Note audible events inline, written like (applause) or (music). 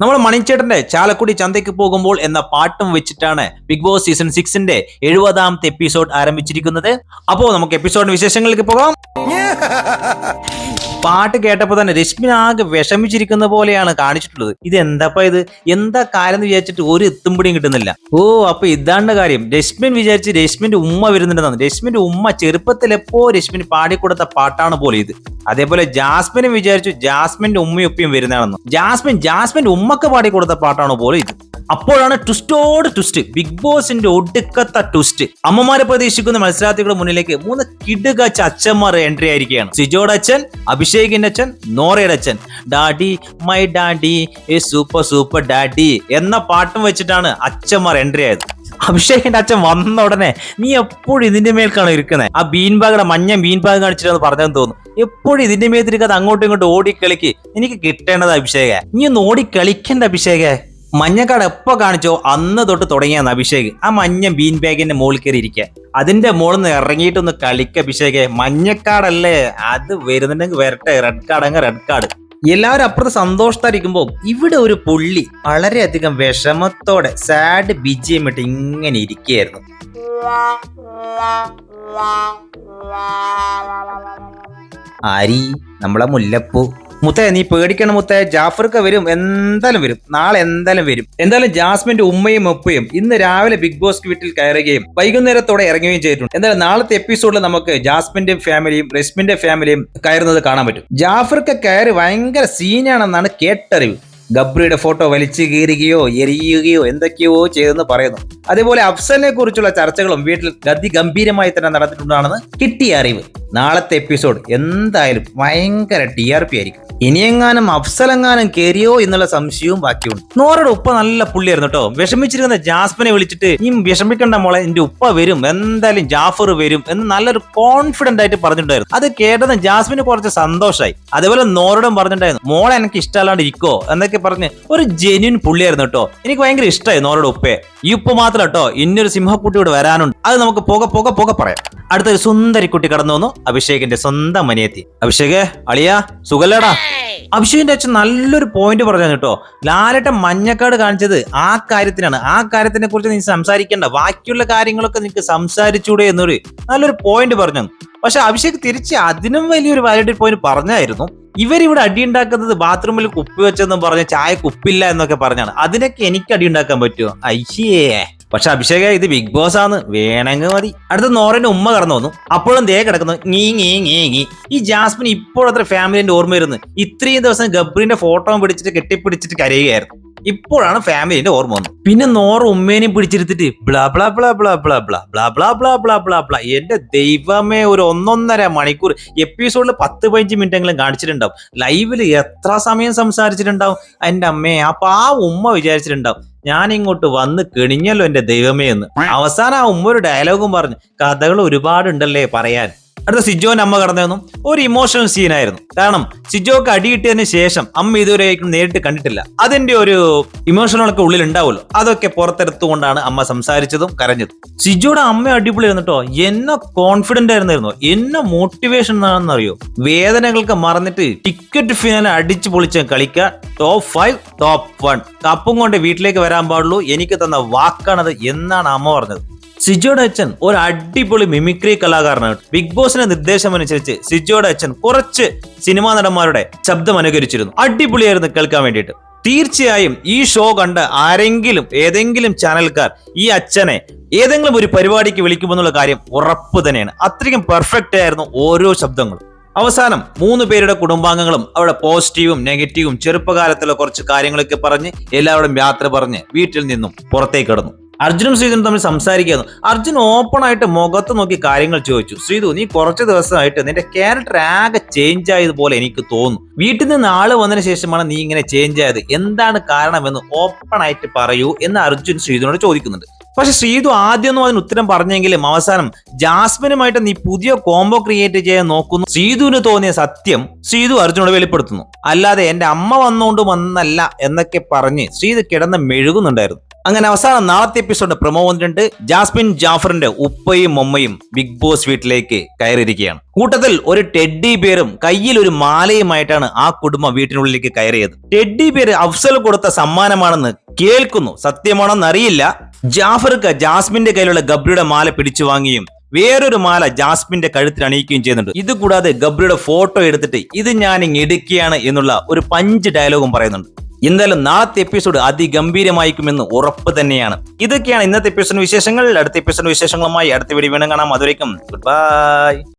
നമ്മൾ മണിച്ചേട്ടന്റെ ചാലക്കുടി ചന്തയ്ക്ക് പോകുമ്പോൾ എന്ന പാട്ടും വെച്ചിട്ടാണ് ബിഗ് ബോസ് സീസൺ സിക്സിന്റെ എഴുപതാമത്തെ എപ്പിസോഡ് ആരംഭിച്ചിരിക്കുന്നത്. അപ്പോ നമുക്ക് എപ്പിസോഡിന്റെ വിശേഷങ്ങളിലേക്ക് പോകാം. (laughs) പാട്ട് കേട്ടപ്പോൾ തന്നെ രശ്മിൻ ആകെ വിഷമിച്ചിരിക്കുന്ന പോലെയാണ് കാണിച്ചിട്ടുള്ളത്. ഇത് എന്താപ്പ ഇത്? എന്താ കാര്യം എന്ന് വിചാരിച്ചിട്ട് ഒരു എത്തുംപിടിയും കിട്ടുന്നില്ല. ഓ അപ്പൊ ഇതാണ്ട് കാര്യം. രശ്മിൻ വിചാരിച്ച് രശ്മിന്റെ ഉമ്മ വരുന്നുണ്ടെന്നാണ്. രശ്മിന്റെ ഉമ്മ ചെറുപ്പത്തിൽ എപ്പോ രശ്മിൻ പാടിക്കൊടുത്ത പാട്ടാണ് പോലെ ഇത്. അതേപോലെ ജാസ്മിനും വിചാരിച്ചു ജാസ്മിന്റെ ഉമ്മയും ഉപ്പയും വരുന്നതാണെന്ന്. ജാസ്മിൻ ജാസ്മിന്റെ ഉമ്മക്ക് പാടിക്കൊടുത്ത പാട്ടാണ് പോലെ ഇത്. അപ്പോഴാണ് ട്വിസ്റ്റോട് ട്വിസ്റ്റ് ബിഗ് ബോസിന്റെ ഒടുക്കത്ത ട്വിസ്റ്റ് അമ്മമാരെ പ്രതീക്ഷിക്കുന്ന മത്സരാർത്ഥികളുടെ മുന്നിലേക്ക് മൂന്ന് കിടുകച്ച അച്ഛന്മാർ എൻട്രി ആയിരിക്കുകയാണ്. സിജോയുടെ അച്ഛൻ അഭിഷേകിന്റെ അച്ഛൻ നോറയുടെ അച്ഛൻ. Daddy my daddy a super super daddy എന്ന പാട്ടും വെച്ചിട്ടാണ് അച്ഛന്മാർ എൻട്രി ആയത്. അഭിഷേകിന്റെ അച്ഛൻ വന്ന ഉടനെ നീ എപ്പോഴും ഇതിന്റെ മേൽക്കാണ് ഇരിക്കുന്നത് ആ ബീൻ മഞ്ഞ ബീൻ ബാഗ് കാണിച്ചിട്ടെന്ന് തോന്നുന്നു. എപ്പോഴും ഇതിന്റെ മേത്തിരിക്കാതെ അങ്ങോട്ടും ഇങ്ങോട്ടും ഓടിക്കളിക്ക് എനിക്ക് കിട്ടേണ്ടത് അഭിഷേക. നീ ഒന്ന് കളിക്കേണ്ട അഭിഷേക. മഞ്ഞക്കാട് എപ്പോ കാണിച്ചോ അന്ന് തൊട്ട് തുടങ്ങിയാണ് അഭിഷേക്. ആ മഞ്ഞ ബീൻ ബാഗിന്റെ മുകളിൽ കയറി ഇരിക്കുക അതിന്റെ മുകളിൽ നിന്ന് ഇറങ്ങിയിട്ടൊന്ന് കളിക്ക അഭിഷേകെ. മഞ്ഞക്കാടല്ലേ? അത് വരുന്നുണ്ടെങ്കിൽ വരട്ടെ. റെഡ് കാർഡ് അങ്ങ് റെഡ് കാർഡ് എല്ലാവരും അപ്പുറത്ത് സന്തോഷത്തായിരിക്കുമ്പോൾ ഇവിടെ ഒരു പുള്ളി വളരെയധികം വിഷമത്തോടെ സാഡ് ബിജിയം ഇട്ട് ഇങ്ങനെ ഇരിക്കുകയായിരുന്നു. ആരി നമ്മളെ മുല്ലപ്പൂ. മുത്തേ നീ പേടിക്കണം മുത്തേ. ജാഫർക്ക് വരും എന്തായാലും വരും. നാളെ എന്തായാലും വരും. എന്തായാലും ജാസ്മിന്റെ ഉമ്മയും ഒപ്പയും ഇന്ന് രാവിലെ ബിഗ് ബോസ് വീട്ടിൽ കയറുകയും വൈകുന്നേരത്തോടെ ഇറങ്ങുകയും ചെയ്തിട്ടുണ്ട്. എന്തായാലും നാളത്തെ എപ്പിസോഡിൽ നമുക്ക് ജാസ്മിന്റെ ഫാമിലിയും റെസ്മിന്റെ ഫാമിലിയും കയറുന്നത് കാണാൻ പറ്റും. ജാഫർക്ക് കയറി ഭയങ്കര സീനാണെന്നാണ് കേട്ടറിവ്. ഗബ്രിയുടെ ഫോട്ടോ വലിച്ചു കീറുകയോ എരിയുകയോ എന്തൊക്കെയോ ചെയ്തെന്ന് പറയുന്നു. അതേപോലെ അഫ്സലിനെ കുറിച്ചുള്ള ചർച്ചകളും വീട്ടിൽ ഗതി ഗംഭീരമായി തന്നെ നടന്നിട്ടുണ്ടാണെന്ന് കിട്ടിയ അറിവ്. നാളത്തെ എപ്പിസോഡ് എന്തായാലും ഭയങ്കര ടി ആർ പി ആയിരിക്കും. ഇനിയെങ്ങാനും അഫ്സലെങ്ങാനും കയറിയോ എന്നുള്ള സംശയവും ബാക്കിയുണ്ട്. നോറയുടെ ഉപ്പ നല്ല പുള്ളിയായിരുന്നു കേട്ടോ. വിഷമിച്ചിരിക്കുന്ന ജാസ്മിനെ വിളിച്ചിട്ട് ഈ വിഷമിക്കേണ്ട മോളെ എന്റെ ഉപ്പ വരും. എന്തായാലും ജാഫർ വരും എന്ന് നല്ലൊരു കോൺഫിഡന്റ് ആയിട്ട് പറഞ്ഞിട്ടുണ്ടായിരുന്നു. അത് കേട്ടത് ജാസ്മിന് കുറച്ച് സന്തോഷമായി അതേപോലെ നോറോടും പറഞ്ഞിട്ടുണ്ടായിരുന്നു മോളെ എനിക്ക് ഇഷ്ടമല്ലാണ്ട് ഇരിക്കോ എന്നൊക്കെ പറഞ്ഞ് ഒരു ജെന്യൂൻ പുള്ളിയായിരുന്നു കേട്ടോ. എനിക്ക് ഭയങ്കര ഇഷ്ടമായി നോറയുടെ ഉപ്പേ ഈ ഉപ്പ് മാത്രം കേട്ടോ ഇന്നൊരു സിംഹക്കുട്ടിയോട് വരാനുണ്ട്. അത് നമുക്ക് പോക പോക പോക പറയാം. അടുത്തൊരു സുന്ദരി കുട്ടി കടന്നു വന്നു. അഭിഷേകിന്റെ സ്വന്തം മനിയെത്തി അഭിഷേക് അളിയ സുഖല്ലേടാ? അഭിഷേകിന്റെ അച്ഛൻ നല്ലൊരു പോയിന്റ് പറഞ്ഞു കേട്ടോ. ലാലട്ട മഞ്ഞക്കാട് കാണിച്ചത് ആ കാര്യത്തിനാണ്. ആ കാര്യത്തിനെ കുറിച്ച് നീ സംസാരിക്കേണ്ട. ബാക്കിയുള്ള കാര്യങ്ങളൊക്കെ നിനക്ക് സംസാരിച്ചൂടെ എന്നൊരു നല്ലൊരു പോയിന്റ് പറഞ്ഞു. പക്ഷെ അഭിഷേക് തിരിച്ച് അതിനും വലിയൊരു വാലിഡ് പോയിന്റ് പറഞ്ഞായിരുന്നു. ഇവരിവിടെ അടിയുണ്ടാക്കുന്നത് ബാത്റൂമിൽ കുപ്പി വെച്ചെന്നും പറഞ്ഞ് ചായ കുപ്പില്ല എന്നൊക്കെ പറഞ്ഞാണ്. അതിനൊക്കെ എനിക്ക് അടിയുണ്ടാക്കാൻ പറ്റുമോ? അയ്യേ. പക്ഷെ അഭിഷേക ഇത് ബിഗ് ബോസ് ആണ് വേണമെങ്കിൽ മതി അടുത്ത നോറിന്റെ ഉമ്മ കടന്നു വന്നു അപ്പോഴും ദേ കിടക്കുന്നു ngീ ഞീ ഞീ ഞീ ഈ ജാസ്മിൻ ഇപ്പോഴത്ര ഫാമിലിന്റെ ഓർമ്മ വരുന്നു ഇത്രയും ദിവസം ഗബ്രീന്റെ ഫോട്ടോ പിടിച്ചിട്ട് കെട്ടിപ്പിടിച്ചിട്ട് കരയുകയായിരുന്നു ഇപ്പോഴാണ് ഫാമിലിന്റെ ഓർമ്മ വന്നത് പിന്നെ നോറ ഉമ്മേനെയും പിടിച്ചിരുത്തിട്ട് blah blah blah blah blah blah blah blah blah blah blah blah എന്റെ ദൈവമേ ഒരു ഒന്നൊന്നര മണിക്കൂർ എപ്പിസോഡിൽ പത്ത് പതിനഞ്ച് മിനിറ്റെങ്കിലും കാണിച്ചിട്ടുണ്ടാവും ലൈവിൽ എത്ര സമയം സംസാരിച്ചിട്ടുണ്ടാവും എന്റെ അമ്മയെ അപ്പൊ ആ ഉമ്മ വിചാരിച്ചിട്ടുണ്ടാവും ഞാൻ ഇങ്ങോട്ട് വന്ന് കെണിഞ്ഞല്ലോ എന്റെ ദൈവമേ എന്ന്. അവസാനം ആ ഉമ്മ ഒരു ഡയലോഗും പറഞ്ഞു കഥകൾ ഒരുപാടുണ്ടല്ലേ പറയാൻ. അടുത്ത സിജോന്റെ അമ്മ കടന്നു വന്നു. ഒരു ഇമോഷണൽ സീനായിരുന്നു കാരണം സിജോക്ക് അടിയിട്ടതിന് ശേഷം അമ്മ ഇതുവരെയായിട്ടും നേരിട്ട് കണ്ടിട്ടില്ല. അതിന്റെ ഒരു ഇമോഷണലൊക്കെ ഉള്ളിൽ ഉണ്ടാവുമല്ലോ. അതൊക്കെ പുറത്തെടുത്തുകൊണ്ടാണ് അമ്മ സംസാരിച്ചതും കരഞ്ഞതും. സിജോയുടെ അമ്മ അടിപൊളിയായിരുന്നു കേട്ടോ. എന്നെ കോൺഫിഡന്റ് ആയിരുന്നായിരുന്നു. എന്നെ മോട്ടിവേഷൻ ആണെന്നറിയോ? വേദനകൾക്ക് മറന്നിട്ട് ടിക്കറ്റ് ഫിനാലെ അടിച്ചു പൊളിച്ച കളിക്ക ടോപ്പ് ഫൈവ് ടോപ്പ് വൺ കപ്പും കൊണ്ട് വീട്ടിലേക്ക് വരാൻ പാടുള്ളൂ. എനിക്ക് തന്ന വാക്കാണത് എന്നാണ് അമ്മ പറഞ്ഞത്. സിജോയുടെ അച്ഛൻ ഒരു അടിപൊളി മിമിക്രി കലാകാരനാണ്. ബിഗ് ബോസിന്റെ നിർദ്ദേശം അനുസരിച്ച് സിജോയുടെ അച്ഛൻ കുറച്ച് സിനിമാ നടന്മാരുടെ ശബ്ദം അനുകരിച്ചിരുന്നു. അടിപൊളിയായിരുന്നു കേൾക്കാൻ വേണ്ടിയിട്ട്. തീർച്ചയായും ഈ ഷോ കണ്ട ആരെങ്കിലും ഏതെങ്കിലും ചാനൽക്കാർ ഈ അച്ഛനെ ഏതെങ്കിലും ഒരു പരിപാടിക്ക് വിളിക്കുമെന്നുള്ള കാര്യം ഉറപ്പ് തന്നെയാണ്. അത്രയ്ക്കും പെർഫെക്റ്റ് ആയിരുന്നു ഓരോ ശബ്ദങ്ങളും. അവസാനം മൂന്ന് പേരുടെ കുടുംബാംഗങ്ങളും അവിടെ പോസിറ്റീവും നെഗറ്റീവും ചെറുപ്പകാലത്തുള്ള കുറച്ച് കാര്യങ്ങളൊക്കെ പറഞ്ഞ് എല്ലാവരും യാത്ര പറഞ്ഞ് വീട്ടിൽ നിന്നും പുറത്തേക്ക് കടന്നു. അർജുനും ശ്രീധുനും തമ്മിൽ സംസാരിക്കുന്നു അർജുൻ ഓപ്പൺ ആയിട്ട് മുഖത്ത് നോക്കി കാര്യങ്ങൾ ചോദിച്ചു. ശ്രീധു നീ കുറച്ച് ദിവസമായിട്ട് നിന്റെ ക്യാരക്ടർ ആകെ ചേഞ്ച് ആയതുപോലെ എനിക്ക് തോന്നുന്നു. വീട്ടിൽ നിന്ന് ആൾ വന്നതിന് ശേഷമാണ് നീ ഇങ്ങനെ ചേഞ്ച് ആയത്. എന്താണ് കാരണമെന്ന് ഓപ്പൺ ആയിട്ട് പറയൂ എന്ന് അർജുൻ ശ്രീധുനോട് ചോദിക്കുന്നുണ്ട്. പക്ഷെ ശ്രീധു ആദ്യമൊന്നും അതിന് ഉത്തരം പറഞ്ഞെങ്കിലും അവസാനം ജാസ്മിനുമായിട്ട് നീ പുതിയ കോംബോ ക്രിയേറ്റ് ചെയ്യാൻ നോക്കുന്നു. ശ്രീധുവിന് തോന്നിയ സത്യം ശ്രീധു അർജുനോട് വെളിപ്പെടുത്തുന്നു. അല്ലാതെ എന്റെ അമ്മ വന്നുകൊണ്ട് വന്നല്ല എന്നൊക്കെ പറഞ്ഞ് ശ്രീധു കിടന്ന് മെഴുകുന്നുണ്ടായിരുന്നു. അങ്ങനെ അവസാനം നാളത്തെ എപ്പിസോഡ് പ്രൊമോ വന്നിട്ടുണ്ട്. ജാസ്മിൻ ജാഫറിന്റെ ഉപ്പയും ഉമ്മയും ബിഗ് ബോസ് വീട്ടിലേക്ക് കയറിയിരിക്കുകയാണ്. കൂട്ടത്തിൽ ഒരു ടെഡ്ഡി ബിയറും കയ്യിൽ ഒരു മാലയുമായിട്ടാണ് ആ കുടുംബം വീട്ടിനുള്ളിലേക്ക് കയറിയത്. ടെഡ്ഡി ബിയർ അഫ്സൽ കൊടുത്ത സമ്മാനമാണെന്ന് കേൾക്കുന്നു. സത്യമാണെന്ന് അറിയില്ല. ജാഫർക്ക് ജാസ്മിന്റെ കയ്യിലുള്ള ഗബ്രിയുടെ മാല പിടിച്ചു വാങ്ങിയും വേറൊരു മാല ജാസ്മിന്റെ കഴുത്തിൽ അണിയിക്കുകയും ചെയ്യുന്നുണ്ട്. ഇത് കൂടാതെ ഗബ്രിയുടെ ഫോട്ടോ എടുത്തിട്ട് ഇത് ഞാൻ ഇങ്ങ് എടുക്കുകയാണ് എന്നുള്ള ഒരു പഞ്ച് ഡയലോഗും പറയുന്നുണ്ട്. എന്തായാലും നാളത്തെ എപ്പിസോഡ് അതിഗംഭീരമായിരിക്കുമെന്ന് ഉറപ്പ് തന്നെയാണ്. ഇതൊക്കെയാണ് ഇന്നത്തെ എപ്പിസോഡ് വിശേഷങ്ങൾ. അടുത്ത എപ്പിസോഡ് വിശേഷങ്ങളുമായി അടുത്ത വീഡിയോ വീണ്ടും കാണാം. അതുവരേക്കും ഗുഡ് ബൈ